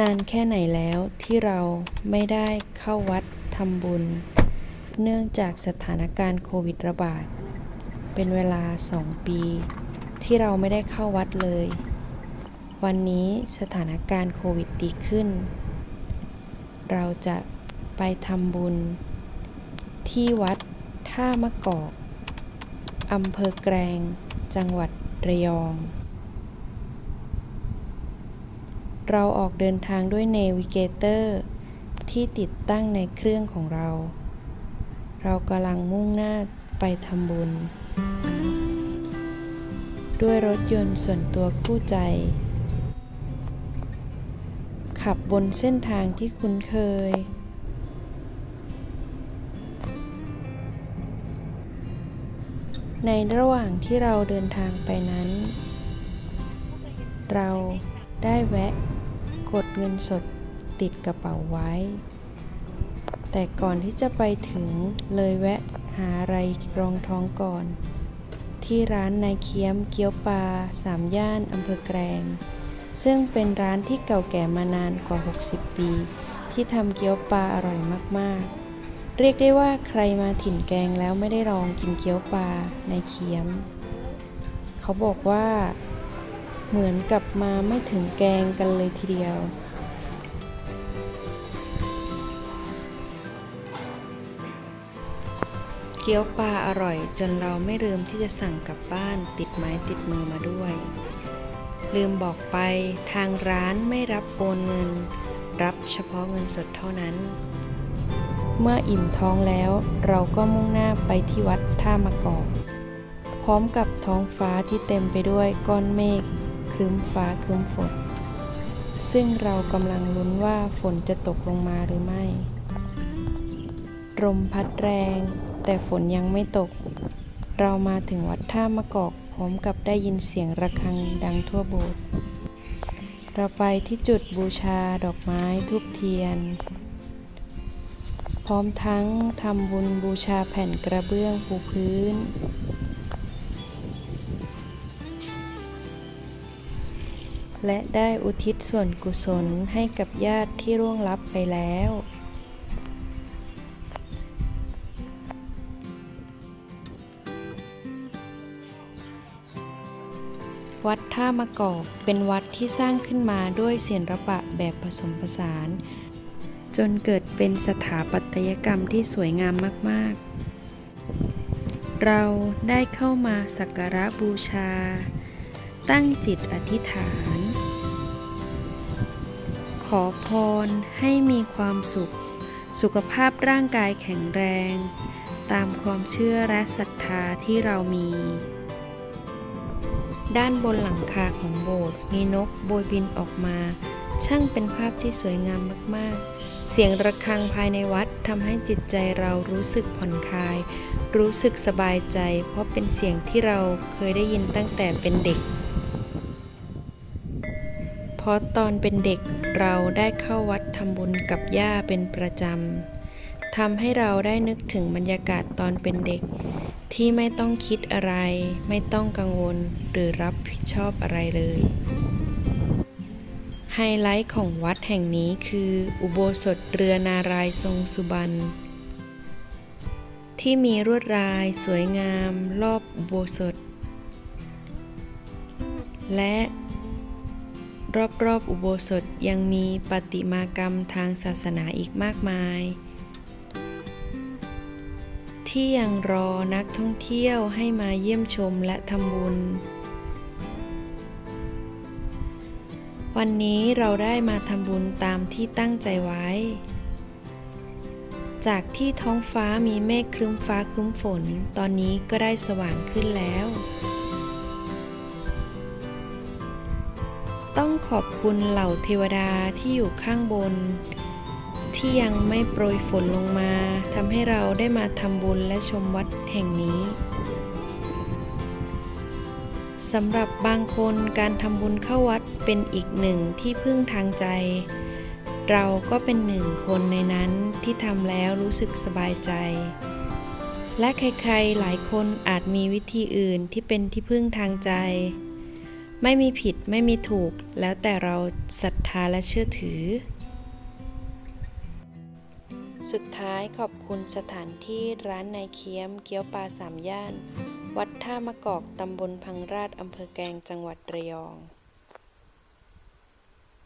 นานแค่ไหนแล้วที่เราไม่ได้เข้าวัดทำบุญ เนื่องจากสถานการณ์โควิดระบาด เป็นเวลาสองปี ที่เราไม่ได้เข้าวัดเลย วันนี้สถานการณ์โควิดดีขึ้น เราจะไปทำบุญ ที่วัดท่ามะกอกอำเภอแกลงจังหวัดระยอง เราออกเดินทางด้วยเนวิเกเตอร์ที่ติดตั้งในเครื่องของเรา เรากำลังมุ่งหน้าไปทำบุญ ด้วยรถยนต์ส่วนตัวคู่ใจ ขับบนเส้นทางที่คุ้นเคยในระหว่างที่เราเดินทางไปนั้น เราได้แวะ กดเงินสดติดกระเป๋าไว้ แต่ก่อนที่จะไปถึงเลยแวะหาอะไรรองท้องก่อน ที่ร้านนายเคียมเกี๊ยวปลาสามย่านอำเภอแกลงซึ่งเป็นร้านที่เก่าแก่มานานกว่า 60 ปี ที่ทำเกี๊ยวปลาอร่อยมากๆ เรียกได้ว่าใครมาถิ่นแกงแล้วไม่ได้ลองกินเกี๊ยวปลาในเคียม เขาบอกว่า เหมือนกับมาไม่ถึงแกงกันเลยทีเดียว เกี๊ยวปลาอร่อยจนเราไม่ลืมที่จะสั่งกลับบ้านติดไม้ติดมือมาด้วย ลืมบอกไปทางร้านไม่รับโอนเงิน รับเฉพาะเงินสดเท่านั้น เมื่ออิ่มท้องแล้วเราก็มุ่งหน้าไปที่วัดท่ามะกอกพร้อมกับท้องฟ้าที่เต็มไปด้วยก้อนเมฆ ครึ้มฟ้าครึ้มฝน ซึ่งเรากำลังลุ้นว่าฝนจะตกลงมาหรือไม่ ลมพัดแรง แต่ฝนยังไม่ตก เรามาถึงวัดท่ามะกอกพร้อมกับได้ยินเสียงระฆังดังทั่วโบสถ์เราไปที่จุดบูชาดอกไม้ทูบเทียน พร้อมทั้งทำบุญบูชาแผ่นกระเบื้องปูพื้น และได้อุทิศส่วนกุศลให้กับญาติที่ร่วงลับไปแล้ว วัดท่ามะกอกเป็นวัดที่สร้างขึ้นมาด้วยศิลปะแบบผสมผสาน จนเกิดเป็นสถาปัตยกรรมที่สวยงามมาก ๆ เราได้เข้ามาสักการะบูชาตั้งจิตอธิษฐาน อพรให้มีความสุข สุขภาพร่างกายแข็งแรง ตามความเชื่อและศรัทธาที่เรามี ด้านบนหลังคาของโบสถ์มีนกโบยบินออกมา ช่างเป็นภาพที่สวยงามมาก ๆ เสียงระฆังภายในวัดทำให้จิตใจเรารู้สึกผ่อนคลาย รู้สึกสบายใจ เพราะเป็นเสียงที่เราเคยได้ยินตั้งแต่เป็นเด็ก เพราะตอนเป็นเด็กเราได้เข้าวัดทำบุญกับย่าเป็นประจำทำให้เราได้นึกถึงบรรยากาศตอนเป็นเด็ก ที่ไม่ต้องคิดอะไร ไม่ต้องกังวลหรือรับผิดชอบอะไรเลย ไฮไลท์ของวัดแห่งนี้คืออุโบสถเรือนารายทรงสุบรรณที่มีลวดลายสวยงามรอบอุโบสถ และ รอบๆอุโบสถยังมีประติมากรรมทางศาสนาอีกมากมาย ที่ยังรอนักท่องเที่ยวให้มาเยี่ยมชมและทำบุญ วันนี้เราได้มาทำบุญตามที่ตั้งใจไว้ จากที่ท้องฟ้ามีเมฆครึ้มฟ้าครึ้มฝน ตอนนี้ก็ได้สว่างขึ้นแล้ว ต้องขอบคุณเหล่าเทวดาที่อยู่ข้างบน ที่ยังไม่โปรยฝนลงมาทำให้เราได้มาทำบุญและชมวัดแห่งนี้สำหรับบางคนการทำบุญเข้าวัดเป็นอีกหนึ่งที่พึ่งทางใจ เราก็เป็นหนึ่งคนในนั้นที่ทำแล้วรู้สึกสบายใจ และใครๆหลายคนอาจมีวิธีอื่นที่เป็นที่พึ่งทางใจ ไม่มีผิดไม่มีถูก แล้วแต่เราศรัทธาและเชื่อถือ สุดท้ายขอบคุณสถานที่ร้านนายเคียมเกี๊ยวปลาสามย่าน วัดท่ามะกอกตำบลพังราชอำเภอแกลงจังหวัดระยอง